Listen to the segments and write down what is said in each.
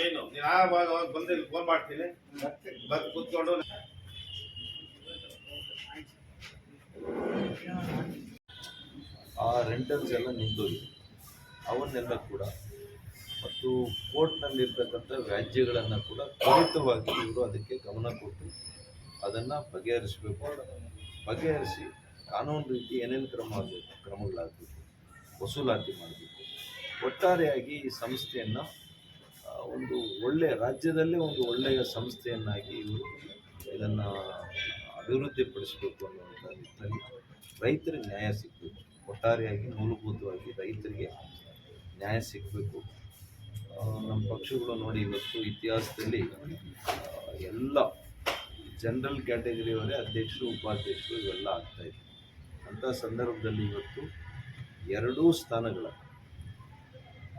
Main ನೀನು ಆವಾಗ ಅವಾಗ ಬಂದು ಫೋನ್ ಮಾಡ್ತೀನಿ. ಬಂದು ಕೂತ್ಕೊಂಡು. ಆ ರೆಂಟರ್ಸ್ ಎಲ್ಲ ನಿಂತೋಗಿ ಅವನ್ನೆಲ್ಲ ಕೂಡ ಮತ್ತು ಕೋರ್ಟ್ನಲ್ಲಿರ್ತಕ್ಕಂಥ ವ್ಯಾಜ್ಯಗಳನ್ನು ಕೂಡ ತ್ವರಿತವಾಗಿ ಇವರು ಅದಕ್ಕೆ ಗಮನ ಕೊಟ್ಟು ಅದನ್ನು ಬಗೆಹರಿಸಬೇಕು. ಬಗೆಹರಿಸಿ ಕಾನೂನು ರೀತಿ ಏನೇನು ಕ್ರಮ ಆಗಬೇಕು, ಕ್ರಮಗಳಾಗಬೇಕು, ವಸೂಲಾತಿ ಮಾಡಬೇಕು. ಒಟ್ಟಾರೆಯಾಗಿ ಈ ಸಂಸ್ಥೆಯನ್ನು ಒಂದು ಒಳ್ಳೆಯ ರಾಜ್ಯದಲ್ಲೇ ಒಂದು ಒಳ್ಳೆಯ ಸಂಸ್ಥೆಯನ್ನಾಗಿ ಇವರು ಇದನ್ನು ಅಭಿವೃದ್ಧಿಪಡಿಸಬೇಕು ಅನ್ನುವಂಥ ನಿಟ್ಟಿನಲ್ಲಿ ರೈತರಿಗೆ ನ್ಯಾಯ ಸಿಗಬೇಕು. ಒಟ್ಟಾರೆಯಾಗಿ ಮೂಲಭೂತವಾಗಿ ರೈತರಿಗೆ ನ್ಯಾಯ ಸಿಗಬೇಕು. ನಮ್ಮ ಪಕ್ಷಗಳು ನೋಡಿ ಇವತ್ತು ಇತಿಹಾಸದಲ್ಲಿ ಎಲ್ಲ ಜನರಲ್ ಕ್ಯಾಟಗರಿಯವರೇ ಅಧ್ಯಕ್ಷರು, ಉಪಾಧ್ಯಕ್ಷರು ಇವೆಲ್ಲ ಆಗ್ತಾಯಿದೆ ಅಂಥ ಸಂದರ್ಭದಲ್ಲಿ ಇವತ್ತು ಎರಡೂ ಸ್ಥಾನಗಳ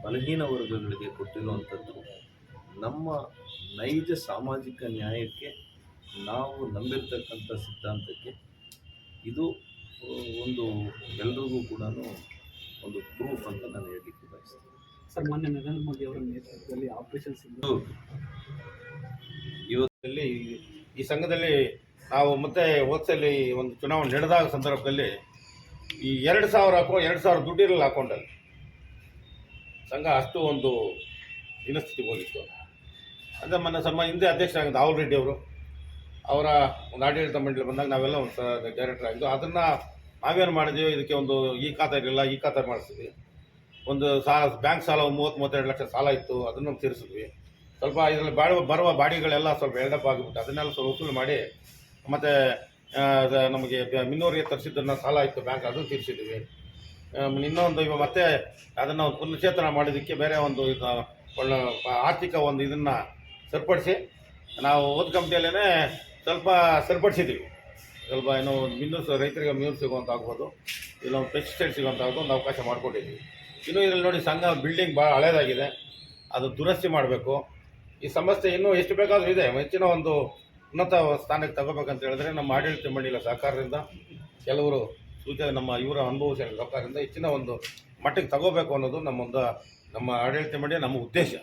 ಬಲಹೀನ ವರ್ಗಗಳಿಗೆ ಕೊಟ್ಟಿರುವಂಥದ್ದು ನಮ್ಮ ನೈಜ ಸಾಮಾಜಿಕ ನ್ಯಾಯಕ್ಕೆ ನಾವು ನಂಬಿರ್ತಕ್ಕಂಥ ಸಿದ್ಧಾಂತಕ್ಕೆ ಇದು ಒಂದು ಎಲ್ರಿಗೂ ಕೂಡ ಒಂದು ಪ್ರೂಫ್ ಅಂತ ನಾನು ಹೇಳಲಿಕ್ಕೆ ಬಯಸ್ತೇನೆ. ಸರ್ ಮೊನ್ನೆ ನರೇಂದ್ರ ಮೋದಿ ಅವರ ನೇತೃತ್ವದಲ್ಲಿ ಆಪರೇಷನ್ ಸಿಂಧು ಇವತ್ತಲ್ಲಿ ಈ ಸಂಘದಲ್ಲಿ ನಾವು ಮತ್ತೆ ಹೋದ್ಸಲಿ ಒಂದು ಚುನಾವಣೆ ನಡೆದಾಗ ಸಂದರ್ಭದಲ್ಲಿ ಈ ಎರಡು ಸಾವಿರ ಹಾಕೋ ಎರಡು ಸಾವಿರ ದುಡ್ಡಿರಲ್ಲ ಅಕೌಂಟಲ್ಲಿ ಸಂಘ ಅಷ್ಟು ಒಂದು ದಿನಸ್ಥಿತಿಗೆ ಹೋಗಿತ್ತು. ಅಂದರೆ ಮೊನ್ನೆ ಸಮ ಹಿಂದೆ ಅಧ್ಯಕ್ಷರಾಗಿದ್ದ ರಾಹುಲ್ ರೆಡ್ಡಿ ಅವರು, ಅವರ ಒಂದು ಆಡಳಿತ ಮಂಡಳಿ ಬಂದಾಗ ನಾವೆಲ್ಲ ಒಂದು ಡೈರೆಕ್ಟರ್ ಆಗಿದ್ದು, ಅದನ್ನು ನಾವೇನು ಮಾಡಿದ್ವಿ, ಇದಕ್ಕೆ ಒಂದು ಈ ಖಾತೆ ಇರಲಿಲ್ಲ, ಈ ಖಾತೆ ಮಾಡಿಸಿದ್ವಿ ಒಂದು ಸಾಲ ಬ್ಯಾಂಕ್ ಸಾಲ ಮೂವತ್ತು ಮೂವತ್ತೆರಡು ಲಕ್ಷ ಸಾಲ ಇತ್ತು, ಅದನ್ನು ತೀರಿಸಿದ್ವಿ. ಸ್ವಲ್ಪ ಇದರಲ್ಲಿ ಬಾಡುವ ಬರುವ ಬಾಡಿಗಳೆಲ್ಲ ಸ್ವಲ್ಪ ಎಲ್ಡಪ್ ಆಗಿಬಿಟ್ಟು, ಅದನ್ನೆಲ್ಲ ಸ್ವಲ್ಪ ವಸೂಲು ಮಾಡಿ, ಮತ್ತು ನಮಗೆ ಮಿನ್ನೂರಿಗೆ ತರಿಸಿದ್ದನ್ನು ಸಾಲ ಇತ್ತು ಬ್ಯಾಂಕ್, ಅದನ್ನು ತೀರಿಸಿದ್ವಿ. ಇನ್ನೊಂದು ಇವಾಗ ಮತ್ತೆ ಅದನ್ನು ಒಂದು ಪುನಶ್ಚೇತನ ಬೇರೆ ಒಂದು ಇದು, ಒಳ್ಳೆ ಆರ್ಥಿಕ ಒಂದು ಇದನ್ನು ಸರಿಪಡಿಸಿ ನಾವು ಓದ್ ಕಂಪ್ನಿಯಲ್ಲೇ ಸ್ವಲ್ಪ ಸರಿಪಡಿಸಿದ್ದೀವಿ. ಸ್ವಲ್ಪ ಏನೋ ಒಂದು ಮಿನ್ನೂರು ರೈತರಿಗೆ ಮೀನು ಸಿಗುವಂತ ಆಗ್ಬೋದು ಇಲ್ಲ ಒಂದು ಪೆಸ್ಟಿಸೈಡ್ ಆಗ್ಬೋದು ಒಂದು ಅವಕಾಶ ಮಾಡಿಕೊಟ್ಟಿದ್ದೀವಿ ಇನ್ನು ಇದರಲ್ಲಿ ನೋಡಿ ಸಂಘ ಬಿಲ್ಡಿಂಗ್ ಭಾಳ ಹಳೇದಾಗಿದೆ, ಅದು ದುರಸ್ತಿ ಮಾಡಬೇಕು. ಈ ಸಮಸ್ಯೆ ಇನ್ನೂ ಎಷ್ಟು ಬೇಕಾದರೂ ಇದೆ, ಹೆಚ್ಚಿನ ಒಂದು ಉನ್ನತ ಸ್ಥಾನಕ್ಕೆ ತಗೋಬೇಕಂತ ಹೇಳಿದ್ರೆ ನಮ್ಮ ಆಡಳಿತ ಮಂಡಳಿಯ ಸಹಕಾರದಿಂದ ಕೆಲವರು ಸೂಚನೆ ನಮ್ಮ ಇವರ ಅನುಭವ ಸರ್ಕಾರದಿಂದ ಹೆಚ್ಚಿನ ಒಂದು ಮಟ್ಟಿಗೆ ತಗೋಬೇಕು ಅನ್ನೋದು ನಮ್ಮೊಂದು, ನಮ್ಮ ಆಡಳಿತ ಮಂಡಳಿಯ ನಮ್ಮ ಉದ್ದೇಶ.